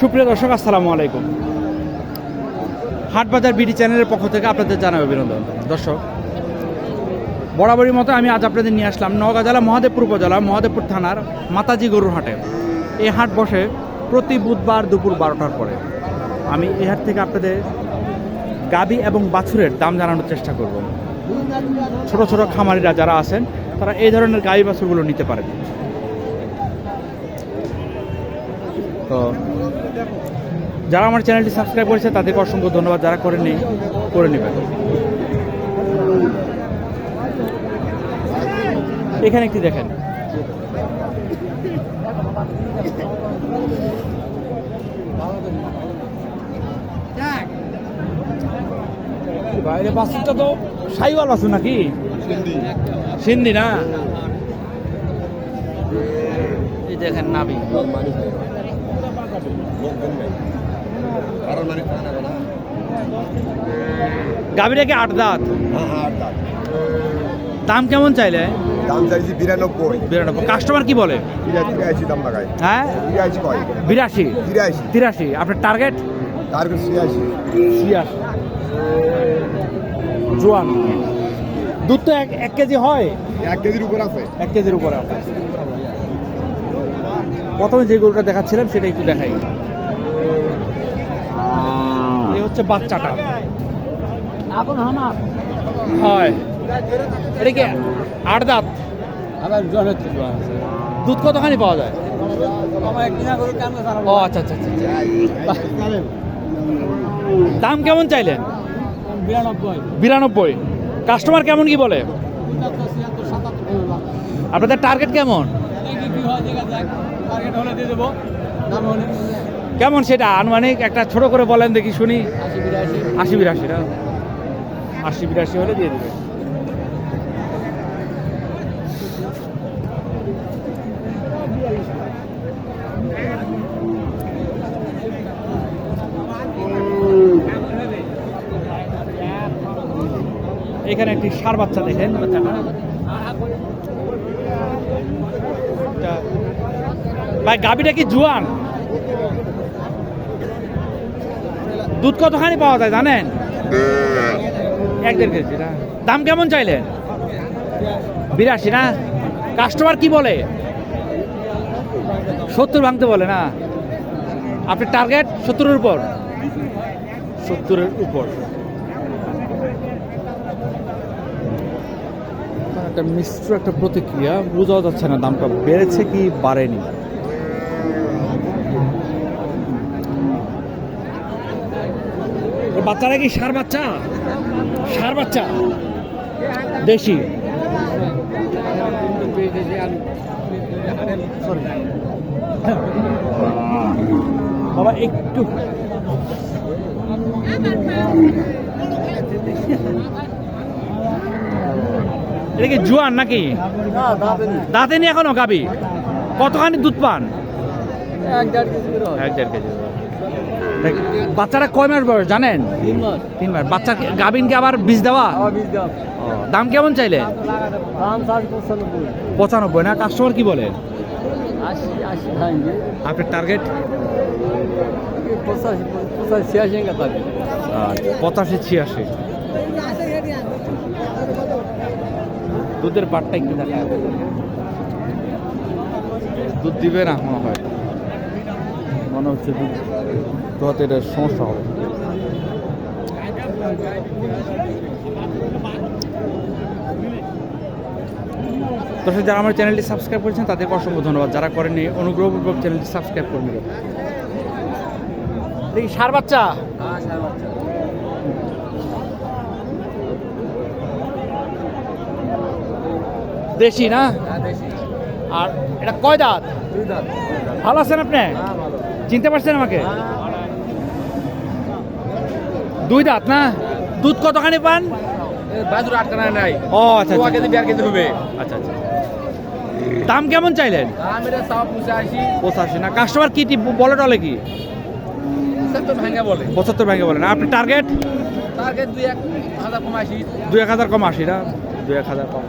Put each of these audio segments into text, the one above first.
সুপ্রিয় দর্শক, আসসালামু আলাইকুম। হাটবাজার বিডি চ্যানেলের পক্ষ থেকে আপনাদের জানাবে অভিনন্দন। দর্শক, বরাবরই মতো আমি আজ আপনাদের নিয়ে আসলাম নওগাঁ জেলা মহাদেবপুর উপজেলা, মহাদেবপুর থানার মাতাজি গরুর হাটে। এই হাট বসে প্রতি বুধবার দুপুর বারোটার পরে। আমি এই হাট থেকে আপনাদের গাবি এবং বাছুরের দাম জানানোর চেষ্টা করব। ছোট ছোট খামারিরা যারা আছেন, তারা এই ধরনের গাই বাছুরগুলো নিতে পারেন। তো যারা আমার চ্যানেলটি সাবস্ক্রাইব করেছে তাদেরকে অসংখ্য ধন্যবাদ। যারা করেনি করে নেবেন। এখানে একটি দেখেন। বাইরে বাসুরটা তো সাইওয়াল বাসুর নাকি? সিন্ধি না? দেখেন নাবি গাভীটা কি আট দাঁত? দাম কেমন চাইলে? দাম চাইছি বিরানব্বই। বিরানব্বই। কাস্টমার কি বলে? তিরাশি দাম লাগাই হ্যাঁ? তিরাশি কয়? বিরাশি? তিরাশি। তিরাশি। আপনার টার্গেট তার ছিয়াশি। ছিয়াশি। জোয়ান। দুধ তো এক এক কেজি হয়? এক কেজির উপর আছে। এক কেজির উপরে আছে। প্রথমে যে গরুটা দেখাচ্ছিলাম সেটা একটু দেখাই। এই হচ্ছে বাচ্চাটা। হয়। এটা কি আট দাঁত? দুধ কতখানি পাওয়া যায়? ও আচ্ছা আচ্ছা আচ্ছা আচ্ছা। দাম কেমন চাইলেন? বিরানব্বই। কাস্টমার কেমন কি বলে? আপনাদের টার্গেট কেমন? কেমন সেটা? আনুমানিক একটা ছোট করে বলেন দেখি শুনি। আশি বিরাশি আশি বিরাশি হলে দিয়ে দেবে এখানে একটি সার বাচ্চা দেখেন। ভাই গাবিটা কি জুয়ান? দুধ কতখানি পাওয়া যায় জানেন? এক দেড় কেজি না? দাম কেমন চাইলেন বিরাশি না? কাস্টমার কি বলে? সত্তর ভাঙতে বলে না? আপনার টার্গেট সত্তরের উপর? সত্তরের উপর। একটা মিশ্র একটা প্রতিক্রিয়া বোঝা যাচ্ছে না দামটা বেড়েছে কি বাড়েনি? বাচ্চারা কি সার বাচ্চা? সার বাচ্চা? দেশি? বাবা একটু। এটা কি জুয়ান নাকি? দাঁতে নি এখনও গাবি? কতখানি দুধ পান? এক দেড় কেজি। বাচ্চারা কয় মাস বয়স জানেন? তিন মাস। বাচ্চা গাবিন কি আবার বীজ দেওয়া? দাম কেমন চাইলে? পঁচানব্বই। না? কাস্টমার কি বলে? আপনার টার্গেট পঁচাশি ছিয়াশি দুধের বাটটা একটু দেখা দুধ দিবে না মনে হয়? মনে হচ্ছে দুধ। দোয়াতে এটা সমস্যা হবে। দর্শক যারা আমার চ্যানেলটি সাবস্ক্রাইব করেছেন তাদেরকে অসংখ্য ধন্যবাদ। যারা করেনি অনুগ্রহপূর্বক চ্যানেলটি সাবস্ক্রাইব করে নেবেন। দেখি সার বাচ্চা। দেশি না? আর এটা কয় দাঁত? ভালো আছেন আপনি? চিনতে পারছেন আমাকে? দুই দাঁত না? দুধ কতখানি পান? বাজুর আটকানা নাই। ও আচ্ছা আচ্ছা। কেজি বিয়ার কেজি হবে। আচ্ছা আচ্ছা। দাম কেমন চাইলেন? পঁচাশি। না? কাস্টমার কি বলে টলে কি? তো ভাঙা বলে। পঁচাত্তর ব্যাংকে বলেন আপনি টার্গেট টার্গেট দুই এক হাজার কম আসি আশি না? দুই এক হাজার কম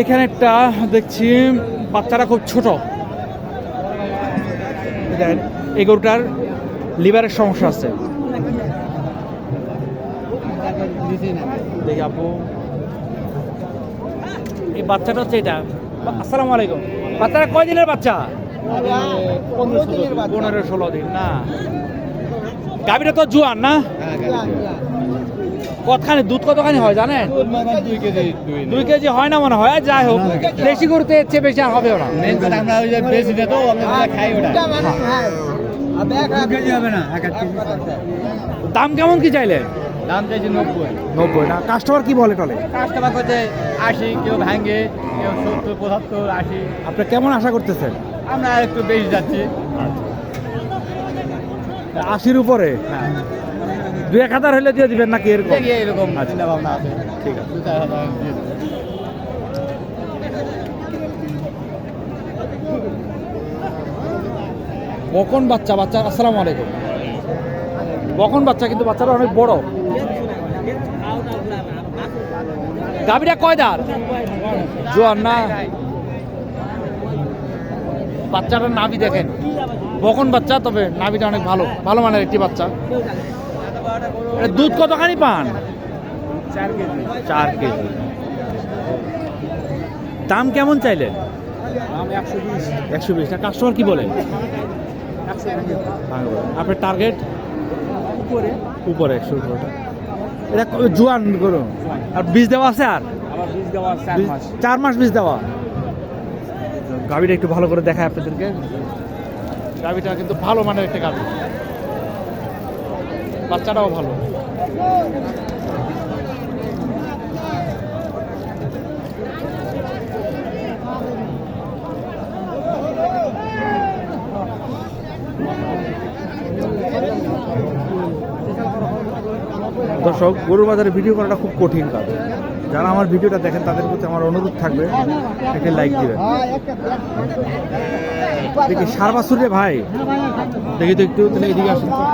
এখানে একটা দেখছি বাচ্চারা খুব ছোট। দেন এই গরুটার লিভারের সমস্যা আছে। দেখি আপু। এই বাচ্চাটা হচ্ছে এটা। আসসালামু আলাইকুম। বাচ্চাটা কয় দিনের বাচ্চা? পনেরো ষোলো দিন না। গাভীটা তো জুয়ান না? কতখানি দুধ কতখানি হয় জানেন? দুই কেজি হয় না মনে হয়? যাই হোক দেশি গরুতে এর চেয়ে বেশি আর হবেও না। দাম কেমন কি চাইলেন দাম চাইছি নব্বই। নব্বই। না কাস্টমার কি বলে টলে কাস্টমার করতে আশি কেউ ভাঙ্গে কেউ সত্তর পঁচাত্তর আশি। আপনি কেমন আশা করতেছেন? আমরা একটু বেশি যাচ্ছি। আশির উপরে? হ্যাঁ। দুই এক হাজার হলে দিয়ে দিবেন নাকি এরকম? এরকম আচ্ছা। চিন্তা ভাবনা আছে। ঠিক আছে দু চার হাজার দিয়ে দেবো। বকন বাচ্চা বাচ্চা আসসালামু আলাইকুম। বকন বাচ্চা কিন্তু বাচ্চাটা অনেক বড়। গাবিটা কয় দাঁত? জোয়ান না? বাচ্চাটার নাভি দেখেন। বকন বাচ্চা তবে নাভিটা অনেক ভালো ভালো মানের একটি বাচ্চা। দুধ কতখানি পান? চার কেজি। দাম কেমন চাইলেন? একশো বিশ। একশো বিশ। না কাস্টমার কি বলে একশো আপনার টার্গেট উপরে। উপরে একশো উপরে। এটা জোয়ান করুন আর বীজ দেওয়া আছে আর? চার মাস বীজ দেওয়া? গাভিটা একটু ভালো করে দেখায় আপনাদেরকে। গাভিটা কিন্তু ভালো মানের একটা গাভি। বাচ্চাটাও ভালো। দর্শক গরুর বাজারে ভিডিও করাটা খুব কঠিন কাজ। যারা আমার ভিডিওটা দেখেন তাদের প্রতি আমার অনুরোধ থাকবে একটি লাইক দিবেন। দেখি সার বাসুর রে ভাই। দেখি তো একটু তাহলে এদিকে আসুন। তো।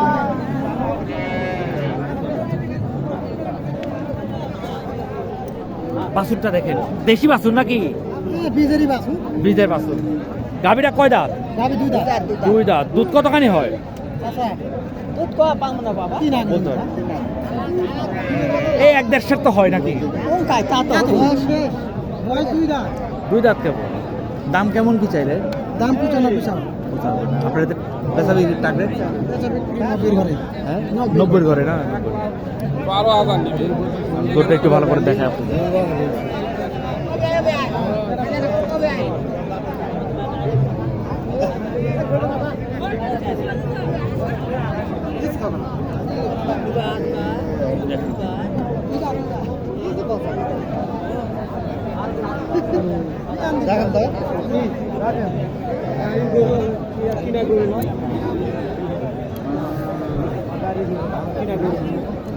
বাছুরটা দেখেন। দেশি বাছুর নাকি? বীজের বাছুর। গাভিটা কয় দাঁত? গাবি দুই দাঁত। দুই দাঁত। দুধ কতখানি হয়? আচ্ছা। দুধ কয়া পাং না বাবা? এই এক দেড়শের তো হয় নাকি? দুই দাঁত। কেমন দাম কেমন কি চাইলে? দাম পঁচানব্বই আপনাদের বেচা বিক্রির টার্গেট নব্বই ঘরে। হ্যাঁ? নব্বই ঘরে। না? বারো হাজার একটু ভালো করে দেখা আপনাদের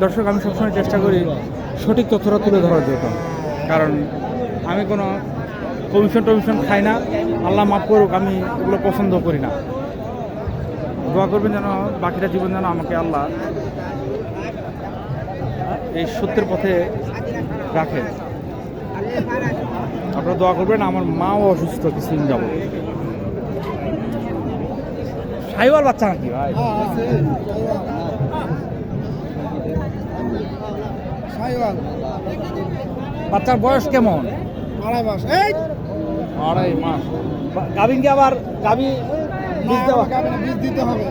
দর্শক, আমি সবসময় চেষ্টা করি সঠিক তথ্যটা তুলে ধরার জন্য। কারণ আমি কোনো কমিশন টমিশন খাই না, আল্লাহ মাফ করুক, আমি এগুলো পছন্দ করি না। দোয়া করবেন যেন বাকিটা জীবন যেন আমাকে আল্লাহ এই সত্যের পথে রাখেন আপনারা দোয়া করবেন, আমার মাও অসুস্থ, কিছুদিন যাব। সাইওয়াল বাচ্চা নাকি ভাই? বাচ্চার বয়স কেমন? আড়াই মাস। এই আড়াই মাস গাভিন আবার গাভি দিতে হবে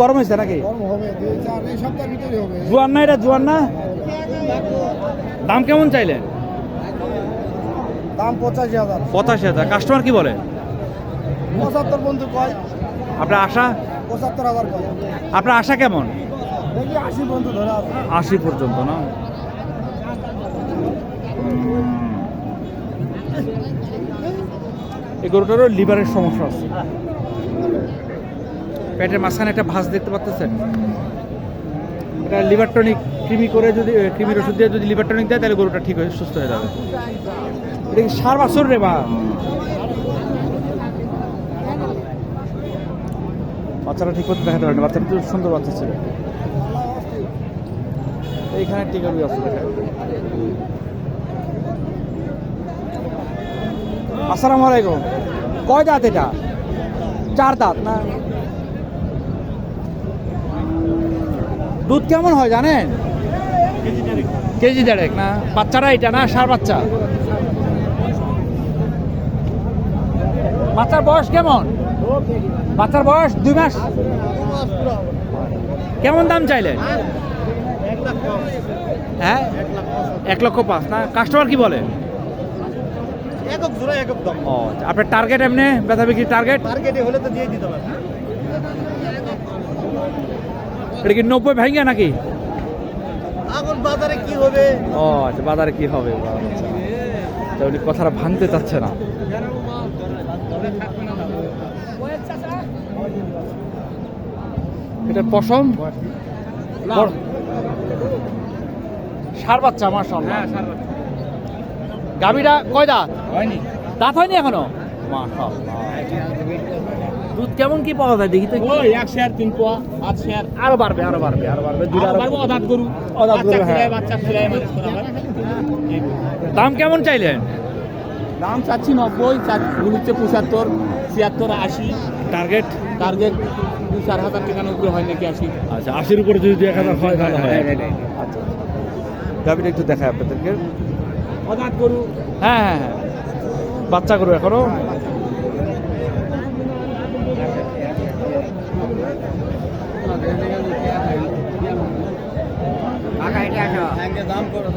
গরম হয়েছে নাকি? জোয়ান না এটা জোয়ান না দাম কেমন চাইলেন? দাম পঁচাশি হাজার। পঁচাশি হাজার। কাস্টমার কি বলে? পঁচাত্তর বন্ধু কয়? আপনার আশা? পঁচাত্তর হাজার কয়। আপনার আশা কেমন? দেখি আশি বন্ধু ধরে আশি পর্যন্ত না? এই গরুটারও লিভারের সমস্যা আছে। পেটের মাঝখানে একটা ভাঁজ দেখতে পাচ্ছেন? এটা লিভার টনিক কৃমি করে যদি কৃমির ওষুধ দিয়ে যদি লিভার টনিক দেয় তাহলে গরুটা ঠিক হয়ে সুস্থ হয়ে যাবে। দেখি সার বাছর রে বা বাচ্চারা ঠিক করতে দেখাতে পারেনি বাচ্চাটা তো সুন্দর বাচ্চা ছিল। এইখানে টিকাবি আছে দেখা। আসসালামু আলাইকুম। কয় দাঁত এটা? চার দাঁত না? দুধ কেমন হয় জানেন? কেজি দেড়েক না? বাচ্চারা এটা না সার বাচ্চা? বাচ্চার বয়স কেমন? বাচ্চার বয়স দুই মাস? কেমন দাম চাইলেন? হ্যাঁ? এক লক্ষ পাঁচ না? কাস্টমার কি বলে? ও আচ্ছা। আপনার টার্গেট এমনি? ব্যথা বিক্রি টার্গেট হলে তো দিয়ে দিতে এটা কি নব্বই ভেঙে নাকি? এখন বাজারে কি হবে? ও আচ্ছা বাজারে কি হবে? আচ্ছা। কথাটা ভাঙতে চাচ্ছে না। এটা পশম? ষাঁড় বাচ্চা আমার সঙ্গে গাভীটা কয় দাঁত? হয়নি। দাঁত হয়নি এখনও? দুধ কেমন কি পাওয়া যায় দেখি তো এক শেয়ার তিন পোয়া পাঁচ শেয়ার। আরও বাড়বে আরও বাড়বে আরও বাড়বে। দুধ আরও পারব অদাত গরু। অদাঁত গরু, হ্যাঁ। বাচ্চা খিলায় হয়। দাম কেমন চাইলেন? দাম চাচ্ছি নব্বই গুলিতে পঁচাত্তর ছিয়াত্তর আশি। টার্গেট টার্গেট দু চার হাজার টাকা নব্বই হয় নাকি আশি। আচ্ছা আশির উপরে যদি এক হাজার হয় ভালো হয়। আচ্ছা গাভিটা একটু দেখায় আপনাদেরকে। অদাত গরু। হ্যাঁ হ্যাঁ হ্যাঁ। বাচ্চা করো এখনও? দাম করো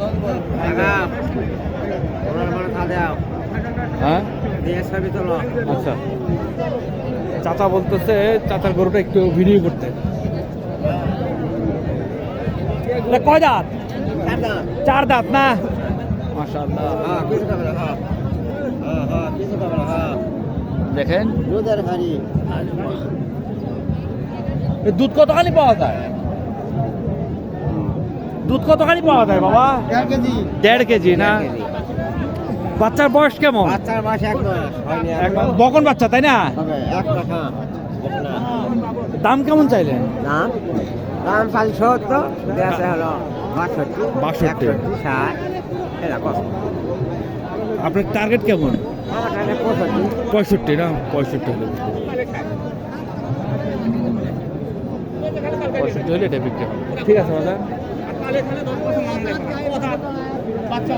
হ্যাঁ? আচ্ছা। চাচা বলতেছে চাচার গরুটা একটু ভিডিও করতে। কয় দাঁত? চার দাঁত। না? মাশাআল্লাহ। দেখেন। দুধের হাড়ি। এ দুধ কতখানি পাওয়া যায়? দুধ কতখানি পাওয়া যায় বাবা? দেড় কেজি। না? বাচ্চার বয়স কেমন? বাচ্চার মাস এক এক বকন বাচ্চা তাই না? এক দাম কেমন চাইলেন? দাম? দাম পাঁচ সত্তর দেশে হলো বাষট্টি বাষট্টি। ষাট এরকম। আপনার টার্গেট কেমন? পঁয়ষট্টি। পঁয়ষট্টি না? পঁয়ষট্টি হলে পঁয়ষট্টি হলে এটা বিক্রি হবে। ঠিক আছে দাদা বাচ্চা